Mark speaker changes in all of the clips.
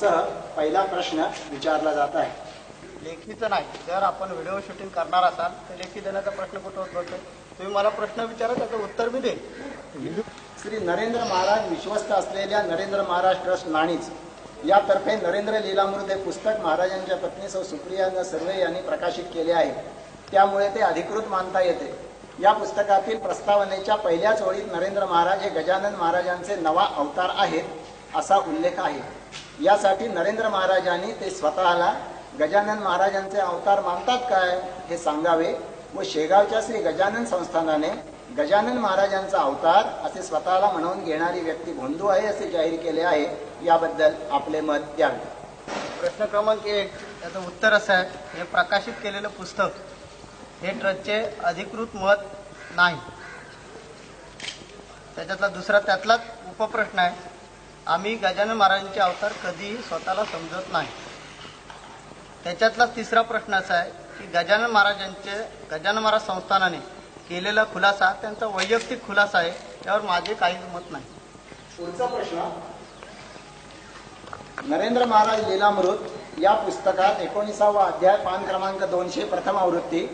Speaker 1: सह पहिला प्रश्न विचारला जात आहे.
Speaker 2: लेखीचं नाही. जर आपण व्हिडिओ शूटिंग करणार असाल तर लेखी देण्याचा प्रश्न कुठं उद्भवतो? तुम्ही मला प्रश्न विचारा त्याचं उत्तर मी देईन.
Speaker 1: श्री नरेंद्र महाराज विश्वस्त असलेल्या नरेंद्र महाराज ट्रस्ट नाणीच. यातर्फे नरेंद्र लीलामृत हे पुस्तक महाराजांच्या पत्नी सौ सुप्रिया सर्वे यांनी प्रकाशित केले आहे. त्यामुळे ते अधिकृत मानता येते. या पुस्तकातील प्रस्तावनेच्या पहिल्याच ओळीत नरेंद्र महाराज हे गजानन महाराजांचे नवा अवतार आहेत असा उल्लेख आहे. यासाठी नरेंद्र महाराजांनी ते स्वतःला गजानन महाराजांचे अवतार मानतात काय हे सांगावे? व शेगावच्या श्री गजानन संस्थानाने गजानन महाराजांचा अवतार असे स्वतःला म्हणून घेणारी व्यक्ती भोंदू आहे असे जाहीर केले आहे. याबद्दल आपले मत द्यावे.
Speaker 2: प्रश्न क्रमांक एक त्याचं उत्तर असं आहे हे प्रकाशित केलेलं पुस्तक हे ट्रस्टचे अधिकृत मत नाही. त्याच्यातला दुसरा त्यातलाच उपप्रश्न आहे. आम्ही गजानन महाराजांचे अवतार कधीही स्वतःला समजत नाही. त्याच्यातला तिसरा प्रश्न असा आहे की गजानन महाराजांचे गजानन महाराज संस्थानाने केलेला खुलासा त्यांचा वैयक्तिक खुलासा आहे त्यावर माझे काहीच मत नाही.
Speaker 1: पुढचा प्रश्न नरेंद्र महाराज लीलामृत या पुस्तकात एकोणीसावा अध्याय पान क्रमांक दोनशे प्रथम आवृत्ती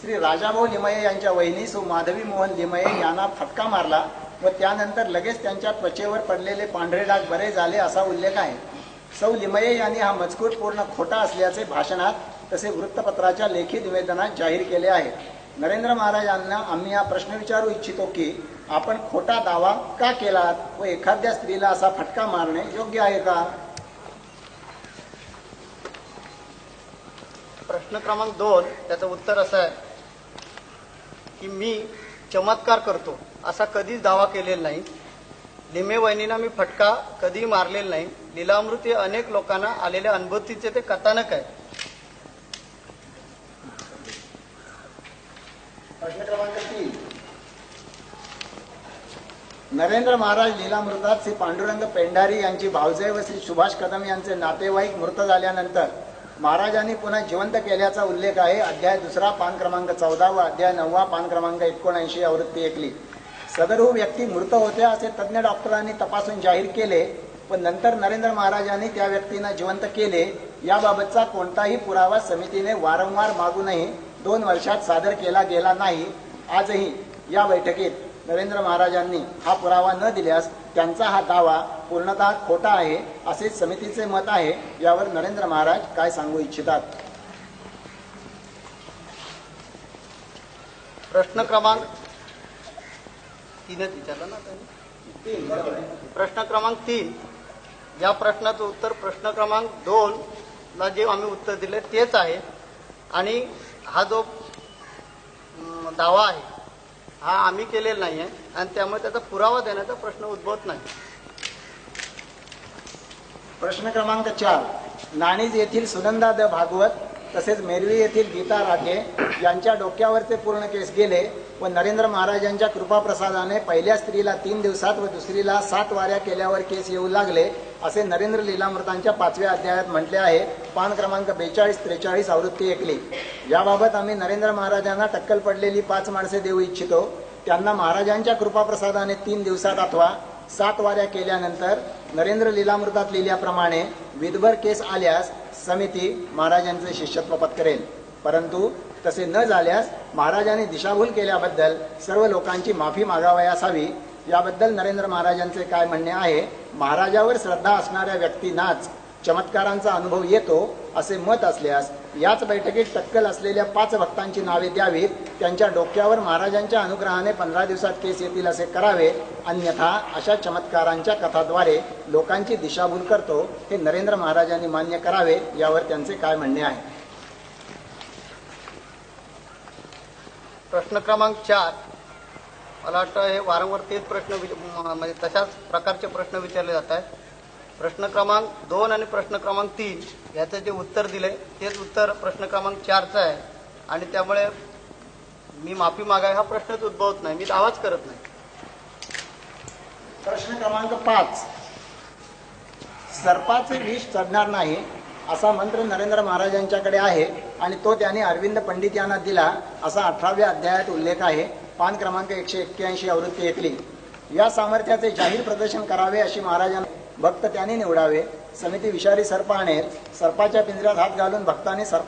Speaker 1: श्री राजाभाऊ लिमये यांच्या वहिनी सु. माधवी मोहन लिमये यांना फटका मारला. व त्यानंतर लगेच त्यांच्या त्वचेवर पडलेले पांढरे डाग बरे झाले असा उल्लेख आहे. सौ लिमये यांनी हा मजकूर पूर्ण खोटा असल्याचे भाषणात तसे वृत्तपत्राच्या लेखी निवेदनात जाहीर केले आहे. नरेंद्र महाराजांना आम्ही हा प्रश्न विचारू इच्छितो की आपण खोटा दावा का केलात व एखाद्या स्त्रीला असा फटका मारणे योग्य आहे का?
Speaker 2: प्रश्न क्रमांक दोन त्याचं उत्तर असं आहे की मी चमत्कार करतो. असा कधीच दावा केलेला नाही. लिमे वहिनींना मी फटका कधीही मारलेला नाही. लिलामृत हे अनेक लोकांना आलेल्या अनुभूतीचे ते कथानक आहे.
Speaker 1: प्रश्न क्रमांक तीन. नरेंद्र महाराज लिलामृतात श्री पांडुरंग पेंढारी यांची भावजय व श्री सुभाष कदम यांचे नातेवाईक मृत झाल्यानंतर महाराजांनी पुन्हा जिवंत केल्याचा उल्लेख आहे. अध्याय दुसरा पान क्रमांक चौदा व अध्याय नववा पान क्रमांक एकोणऐंशी आवृत्ती ऐकली सदरहू हो व्यक्ती मृत होत्या असे तज्ज्ञ डॉक्टरांनी तपासून जाहीर केले पण नंतर नरेंद्र महाराजांनी त्या व्यक्तींना जिवंत केले. याबाबतचा कोणताही पुरावा समितीने वारंवार मागूनही दोन वर्षात सादर केला गेला नाही. आजही या बैठकीत नरेंद्र महाराजांनी हा पुरावा न दिल्यास त्यांचा हा दावा पूर्णतः खोटा आहे असे समितीचे मत आहे यावर नरेंद्र महाराज काय सांगू इच्छितात?
Speaker 2: प्रश्न क्रमांक तीनच विचारला ना त्यांनी? प्रश्न क्रमांक तीन. या प्रश्नाचं उत्तर प्रश्न क्रमांक दोन ला जे आम्ही उत्तर दिले तेच आहे. आणि हा जो दावा आहे हा आम्ही केलेला नाही आहे आणि त्यामुळे त्याचा पुरावा देण्याचा प्रश्न उद्भवत नाही.
Speaker 1: प्रश्न क्रमांक चार. नाणीज येथील सुनंदा द भागवत तसेच मेरवी येथील गीता राठे यांच्या डोक्यावरचे पूर्ण केस गेले व नरेंद्र महाराजांच्या कृपाप्रसादाने पहिल्या स्त्रीला तीन दिवसात व दुसरीला सात वाऱ्या केल्यावर केस येऊ लागले असे नरेंद्र लीलामृतांच्या पाचव्या अध्यायात म्हटले आहे. पान क्रमांक बेचाळीस त्रेचाळीस आवृत्ती ऐकली याबाबत आम्ही नरेंद्र महाराजांना टक्कल पडलेली पाच माणसे देऊ इच्छितो. त्यांना महाराजांच्या कृपाप्रसादाने तीन दिवसात अथवा सात वाऱ्या केल्यानंतर नरेंद्र लीलामृतात लिहिल्याप्रमाणे विधभर केस आल्यास समिती महाराजांचे शिष्यत्व पत्करेल. परंतु तसे न झाल्यास महाराजांनी दिशाभूल केल्याबद्दल सर्व लोकांची माफी मागावया असावी. याबद्दल नरेंद्र महाराजांचे काय म्हणणे आहे? महाराजावर श्रद्धा असणाऱ्या व्यक्तींनाच चमत्कारांचा अनुभव येतो असे मत असल्यास याच बैठकीत टक्कल असलेल्या पाच भक्तांची नावे द्यावीत. त्यांच्या डोक्यावर महाराजांच्या अनुग्रहाने पंधरा दिवसात केस येतील असे करावे. अन्यथा अशा चमत्कारांच्या कथाद्वारे लोकांची दिशाभूल करतो हे नरेंद्र महाराजांनी मान्य करावे यावर त्यांचे काय म्हणणे आहे?
Speaker 2: प्रश्न क्रमांक चार. मला वाटतं हे वारंवार तेच प्रश्न म्हणजे तशाच प्रकारचे प्रश्न विचारले जात आहेत. प्रश्न क्रमांक दोन आणि प्रश्न क्रमांक तीन याचं जे उत्तर दिले तेच उत्तर प्रश्न क्रमांक चारचं आहे. आणि त्यामुळे मी माफी मागाय हा प्रश्नच उद्भवत नाही. मी दावाच करत नाही.
Speaker 1: प्रश्न क्रमांक पाच. सर्पाचे विष चढणार नाही असा मंत्र नरेंद्र महाराजांच्याकडे आहे आणि तो त्यांनी अरविंद पंडित यांना दिला असा अठराव्या अध्यायात उल्लेख आहे. पान क्रमांक एकशे एक्क्याऐंशी आवृत्ती ऐकली. या सामर्थ्याचे जाहीर प्रदर्शन करावे अशी महाराजांना भक्त त्याने निवडावे. समिती विषारी सर्प आणेल सर्पाच्या पिंजऱ्यात हात घालून भक्तांनी सर्प